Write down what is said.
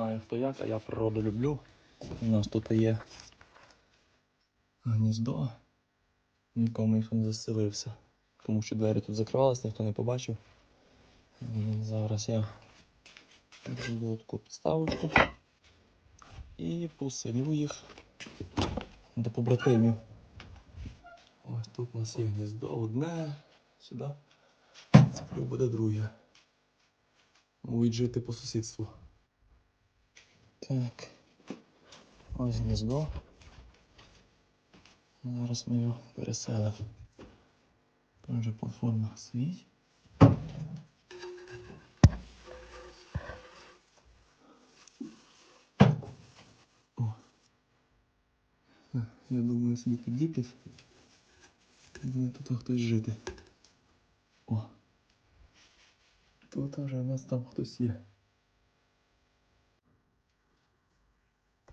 знаю хто як, а я природу люблю. У нас тут є гніздо, в якому ніхто не заселився. Тому що двері тут закривалися, ніхто не побачив. Зараз я зроблю таку підставочку і поселю їх до побратимів. Ось тут у нас є гніздо одне, сюди. Це буде друге. Будуть жити по сусідству. Так. Ось гніздо. Зараз ми його переселимо. Тут вже платформа. О. Е, Я думаю, собі підліпить. І буде тут хтось жити. О. Тут вже у нас там хтось є.